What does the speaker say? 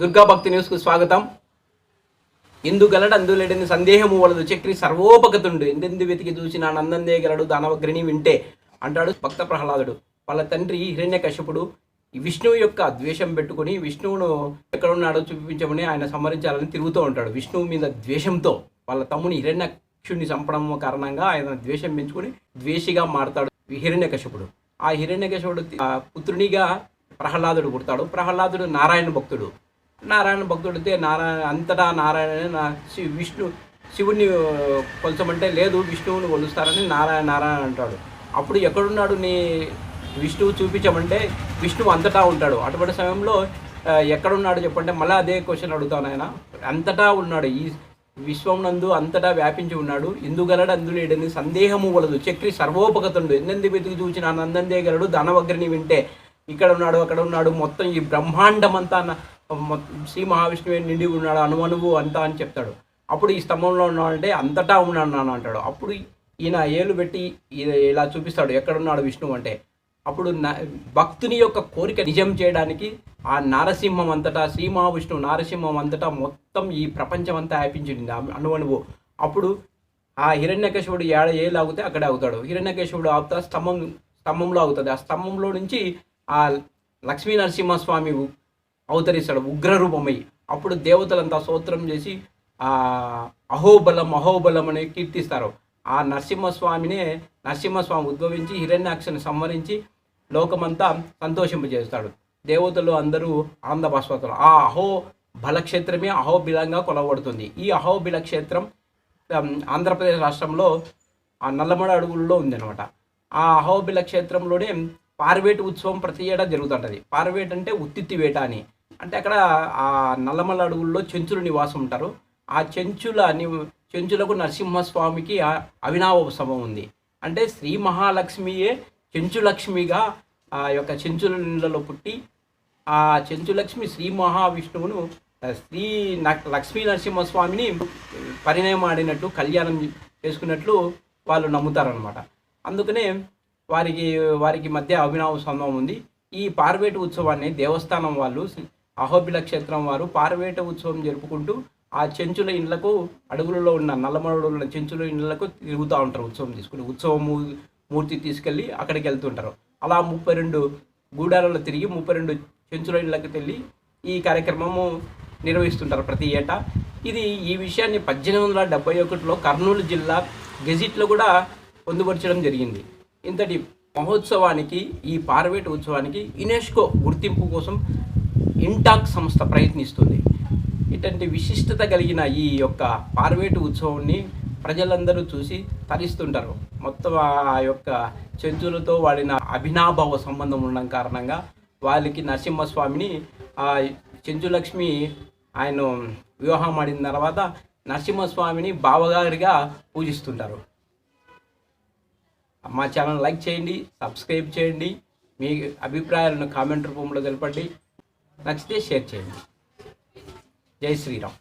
దుర్గా భక్తి న్యూస్కు స్వాగతం. ఇందు గలడు అందులేడని సందేహము వలదు చక్రి సర్వోపగతుండు. ఎందెందు వెతికి చూసిన నందందే గలడు దానవగ్రిని వింటే అంటాడు భక్త ప్రహ్లాదుడు. వాళ్ళ తండ్రి హిరణ్య కశ్యపుడు విష్ణువు యొక్క ద్వేషం పెట్టుకుని విష్ణువును ఎక్కడున్నాడో చూపించమని ఆయన సంహరించాలని తిరుగుతూ ఉంటాడు. విష్ణువు మీద ద్వేషంతో వాళ్ళ తమ్ముని హిరణ్యక్షుణ్ణి చంపడం కారణంగా ఆయన ద్వేషం పెంచుకుని ద్వేషిగా మారతాడు హిరణ్యకశిపుడు ఆ హిరణ్యకశిపుడు పుత్రునిగా ప్రహ్లాదుడు పుడతాడు. ప్రహ్లాదుడు నారాయణ భక్తుడు. నారాయణ భక్తుడితే నారాయణ అంతటా నారాయణ నా విష్ణు శివుణ్ణి కొలచమంటే లేదు విష్ణువుని కొలుస్తారని నారాయణ నారాయణ అంటాడు. అప్పుడు ఎక్కడున్నాడు నీ విష్ణువు చూపించమంటే విష్ణువు అంతటా ఉంటాడు. అటువంటి సమయంలో ఎక్కడున్నాడు చెప్పంటే మళ్ళీ అదే క్వశ్చన్ అడుగుతాను ఆయన. అంతటా ఉన్నాడు. ఈ విశ్వం నందు అంతటా వ్యాపించి ఉన్నాడు. ఇందుగలడు అందులేడని సందేహము వలదు. చక్రి సర్వోపగతుండు. ఎన్నెంది వెతికి చూచిన నందందే గలడు. ధనవగ్రిని వింటే ఇక్కడ ఉన్నాడు అక్కడ ఉన్నాడు మొత్తం ఈ బ్రహ్మాండమంతా శ్రీ మహావిష్ణువే నిండి ఉన్నాడు అనుమనువు అంతా అని చెప్తాడు. అప్పుడు ఈ స్తంభంలో ఉన్నాడంటే అంతటా ఉన్నాడు నాన్న అంటాడు. అప్పుడు ఈయన ఏలు పెట్టి ఇలా చూపిస్తాడు ఎక్కడున్నాడు విష్ణువు అంటే. అప్పుడు న- భక్తుని యొక్క కోరిక నిజం చేయడానికి ఆ నారసింహం అంతటా శ్రీ మహావిష్ణువు నారసింహం అంతటా మొత్తం ఈ ప్రపంచం అంతా ఆపించింది ఆ అప్పుడు ఆ హిరణ్యకేశవుడు ఏడ ఏ లాగితే అక్కడే అవుతాడు హిరణ్యకేశవుడు ఆగుతా స్తంభం స్తంభంలో అవుతుంది ఆ స్తంభంలో నుంచి ఆ లక్ష్మీ నరసింహస్వామి అవతరిస్తాడు ఉగ్రరూపమై. అప్పుడు దేవతలంతా స్తోత్రం చేసి ఆ అహోబలం అహోబలం అని కీర్తిస్తారు. ఆ నరసింహస్వామినే నరసింహస్వామి ఉద్భవించి హిరణ్యాక్షని సంహరించి లోకమంతా సంతోషింపజేస్తాడు. దేవతలు అందరూ ఆనంద ఆ అహో బలక్షేత్రమే అహోబిలంగా కొలవబడుతుంది. ఈ అహోబిల క్షేత్రం ఆంధ్రప్రదేశ్ రాష్ట్రంలో ఆ నల్లమడ అడుగుల్లో ఉందన్నమాట. ఆ అహోబిల క్షేత్రంలోనే పార్వేటు ఉత్సవం ప్రతి ఏడా జరుగుతుంటుంది. పార్వేట్ అంటే ఉత్తిత్తి వేట అని. అంటే అక్కడ ఆ నల్లమల అడుగుల్లో చెంచులు నివాసం ఉంటారు. ఆ చెంచుల చెంచులకు నరసింహస్వామికి ఆ అవినావ ఉత్సవం ఉంది. అంటే శ్రీ మహాలక్ష్మియే చెంచులక్ష్మిగా ఆ యొక్క చెంచుల నీళ్ళలో పుట్టి ఆ చెంచులక్ష్మి శ్రీ మహావిష్ణువును శ్రీ న- లక్ష్మీ నరసింహస్వామిని పరిణయం ఆడినట్టు కళ్యాణం చేసుకున్నట్లు వాళ్ళు నమ్ముతారనమాట అందుకనే వారికి వారికి మధ్య అభినవ సంభవం ఉంది. ఈ పార్వేటు ఉత్సవాన్ని దేవస్థానం వాళ్ళు అహోబిల క్షేత్రం వారు పారవేట ఉత్సవం జరుపుకుంటూ ఆ చెంచుల ఇండ్లకు అడుగులలో ఉన్న నల్లమడుగులో ఉన్న చెంచుల ఇండ్లకు తిరుగుతూ ఉంటారు ఉత్సవం తీసుకుని ఉత్సవం మూర్తి తీసుకెళ్ళి అక్కడికి వెళ్తుంటారు. అలా ముప్పై రెండు గూడాలలో తిరిగి ముప్పై రెండు చెంచుల ఇళ్ళకి వెళ్ళి ఈ కార్యక్రమము నిర్వహిస్తుంటారు ప్రతి ఏటా. ఇది ఈ విషయాన్ని పద్దెనిమిది వందల డెబ్బై ఒకటిలో కర్నూలు జిల్లా గెజిట్లో కూడా పొందుపరచడం జరిగింది. ఇంతటి మహోత్సవానికి ఈ పార్వేట ఉత్సవానికి యునెస్కో గుర్తింపు కోసం ఇంటాక్ సంస్థ ప్రయత్నిస్తుంది. ఇటువంటి విశిష్టత కలిగిన ఈ యొక్క పార్వేటు ఉత్సవాన్ని ప్రజలందరూ చూసి తరిస్తుంటారు. మొత్తం ఆ యొక్క చెంచులతో వాడిన అభినాభావ సంబంధం ఉండడం కారణంగా వాళ్ళకి నరసింహస్వామిని ఆ చెంచులక్ష్మి ఆయన వివాహం ఆడిన తర్వాత నరసింహస్వామిని బావగారిగా పూజిస్తుంటారు. మా ఛానల్ లైక్ చేయండి సబ్స్క్రైబ్ చేయండి. మీ అభిప్రాయాలను కామెంట్ రూపంలో తెలపండి. నచ్చితే షేర్ చేయండి. జై శ్రీరామ్.